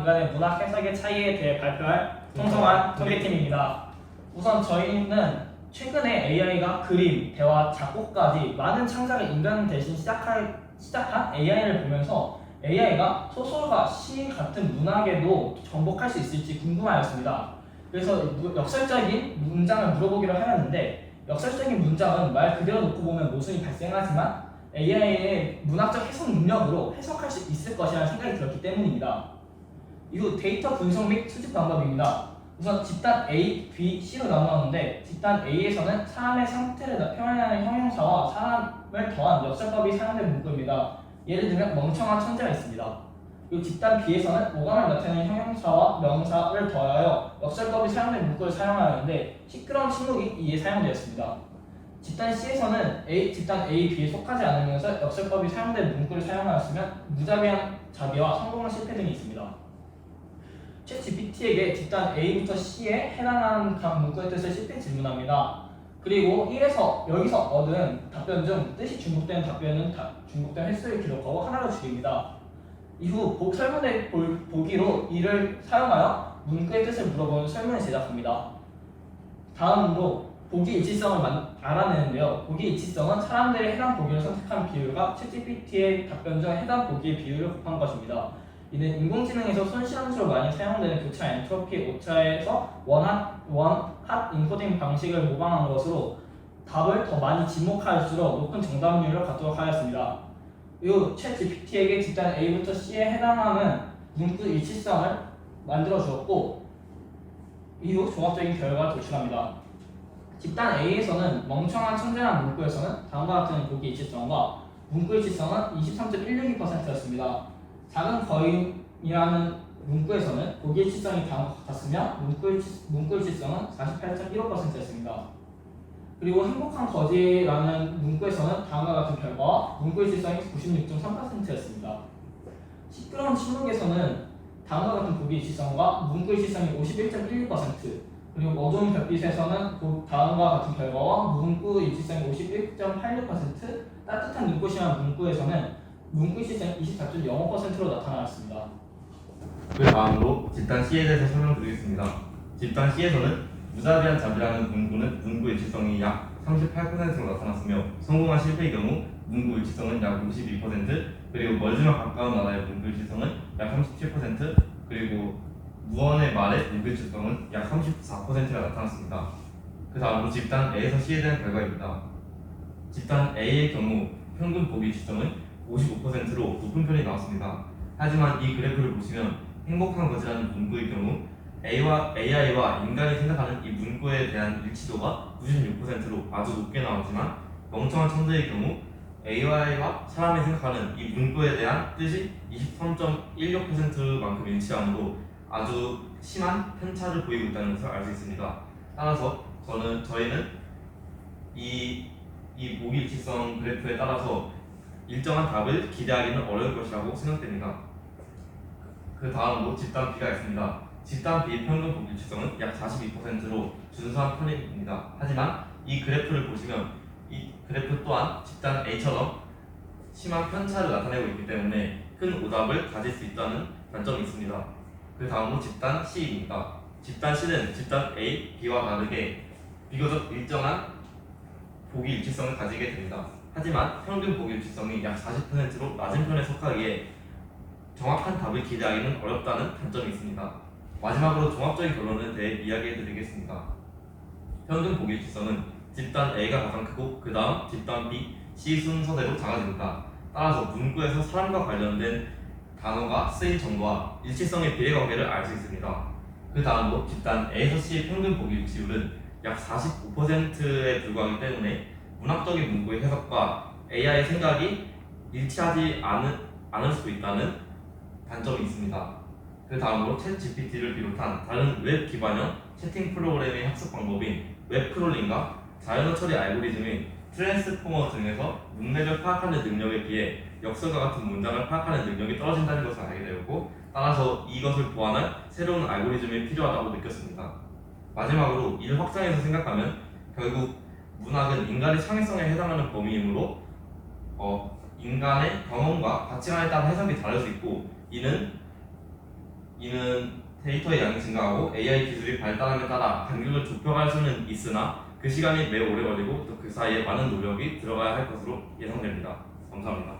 인간의 문학 해석의 차이에 대해 발표할 통성한 토리팀입니다. 우선 저희는 최근에 AI가 그림, 대화, 작곡까지 많은 창작을 인간 대신 시작할, 시작한 AI를 보면서 AI가 소설과 시 같은 문학에도 정복할 수 있을지 궁금하였습니다. 그래서 무- 역설적인 문장을 물어보기로 하였는데 역설적인 문장은 말 그대로 놓고 보면 모순이 발생하지만 AI의 문학적 해석 능력으로 해석할 수 있을 것이라는 생각이 들었기 때문입니다. 이후 데이터 분석 및 수집 방법입니다. 우선 집단 A, B, C로 나누었는데 집단 A에서는 사람의 상태를 표현하는 형용사와 사람을 더한 역설법이 사용된 문구입니다. 예를 들면 멍청한 천재가 있습니다. 그리고 집단 B에서는 오감을 나타내는 형용사와 명사를 더하여 역설법이 사용된 문구를 사용하였는데 시끄러운 침묵이 이에 사용되었습니다. 집단 C에서는 A, 집단 A, B에 속하지 않으면서 역설법이 사용된 문구를 사용하였으면 무자비한 자비와 성공한 실패 등이 있습니다. 챗 GPT에게 집단 A부터 C에 해당하는 각 문구의 뜻을 10회 질문합니다. 그리고 1에서 여기서 얻은 답변 중 뜻이 중복된 답변은 다- 중복된 횟수를 기록하고 하나로 줄입니다. 이후 복 설문의 볼- 보기로 이를 사용하여 문구의 뜻을 물어보는 설문을 제작합니다. 다음으로 보기 일치성을 만- 알아내는데요. 보기 일치성은 사람들이 해당 보기를 선택한 비율과 챗GPT의 답변 중 해당 보기의 비율을 곱한 것입니다. 이는 인공지능에서 손실함수로 많이 사용되는 교차 엔트로피 오차에서 원핫 원핫 인코딩 방식을 모방한 것으로 답을 더 많이 지목할수록 높은 정답률을 갖도록 하였습니다. 이후 챗 GPT에게 집단 A부터 C에 해당하는 문구 일치성을 만들어 주었고 이후 종합적인 결과를 도출합니다. 집단 A에서는 멍청한 천재란 문구에서는 다음과 같은 보기 일치성과 문구 일치성은 23.162%였습니다. 작은 거인이라는 문구에서는 보기 일치성이 다음과 같았으며 문구, 일치, 문구 일치성은 48.15%였습니다. 그리고 행복한 거지라는 문구에서는 다음과 같은 결과와 문구 일치성이 96.3%였습니다. 시끄러운 침묵에서는 다음과 같은 보기 일치성과 문구 일치성이 51.12% 그리고 어두운 별빛에서는 그 다음과 같은 결과와 문구 일치성이 51.86% 따뜻한 눈꽃이란 문구에서는 문구 일치성이 24.05%로 나타나였습니다. 그 다음으로 집단 C에 대해서 설명드리겠습니다. 집단 C에서는 무자비한 자비라는 문구는 문구 일치성이 약 38%로 나타났으며 성공한 실패의 경우 문구 일치성은 약 52% 그리고 멀지만 가까운 나라의 문구 일치성은 약 37% 그리고 무언의 말의 문구 일치성은 약 34%가 나타났습니다. 그 다음으로 집단 A에서 C에 대한 결과입니다. 집단 A의 경우 평균 보기 일치성은 55%로 높은 편이 나왔습니다. 하지만 이 그래프를 보시면 행복한 것이라는 문구의 경우 A와 AI와 인간이 생각하는 이 문구에 대한 일치도가 96%로 아주 높게 나왔지만 멍청한 천재의 경우 AI와 사람이 생각하는 이 문구에 대한 뜻이 23.16%만큼 일치하므로 아주 심한 편차를 보이고 있다는 것을 알 수 있습니다. 따라서 저는 저희는 이, 이 모기 일치성 그래프에 따라서 일정한 답을 기대하기는 어려울 것이라고 생각됩니다. 그 다음으로 집단 B가 있습니다. 집단 B 평균 복일치성은 약 42%로 준수한 편입니다. 하지만 이 그래프를 보시면 이 그래프 또한 집단 A처럼 심한 편차를 나타내고 있기 때문에 큰 오답을 가질 수 있다는 단점이 있습니다. 그 다음으로 집단 C입니다. 집단 C는 집단 A, B와 다르게 비교적 일정한 보기 일치성을 가지게 됩니다. 하지만 평균 보기 일치성이 약 40%로 낮은 편에 속하기에 정확한 답을 기대하기는 어렵다는 단점이 있습니다. 마지막으로 종합적인 결론에 대해 이야기해 드리겠습니다. 평균 보기 일치성은 집단 A가 가장 크고 그 다음 집단 B, C 순서대로 작아집니다. 따라서 문구에서 사람과 관련된 단어가 쓰인 정도와 일치성의 비례관계를 알 수 있습니다. 그 다음으로 집단 A에서 C의 평균 보기 일치율은 약 45%에 불과하기 때문에 문학적인 문구의 해석과 AI의 생각이 일치하지 않을, 않을 수도 있다는 단점이 있습니다. 그 다음으로 챗 GPT를 비롯한 다른 웹 기반형 채팅 프로그램의 학습 방법인 웹 크롤링과 자연어 처리 알고리즘인 트랜스포머 등에서 문맥을 파악하는 능력에 비해 역설과 같은 문장을 파악하는 능력이 떨어진다는 것을 알게 되었고 따라서 이것을 보완할 새로운 알고리즘이 필요하다고 느꼈습니다. 마지막으로 이를 확장해서 생각하면 결국 문학은 인간의 창의성에 해당하는 범위이므로 어, 인간의 경험과 가치관에 따라 해석이 다를 수 있고 이는 이는 데이터의 양이 증가하고 AI 기술이 발달함에 따라 간격을 좁혀갈 수는 있으나 그 시간이 매우 오래 걸리고 또 그 사이에 많은 노력이 들어가야 할 것으로 예상됩니다. 감사합니다.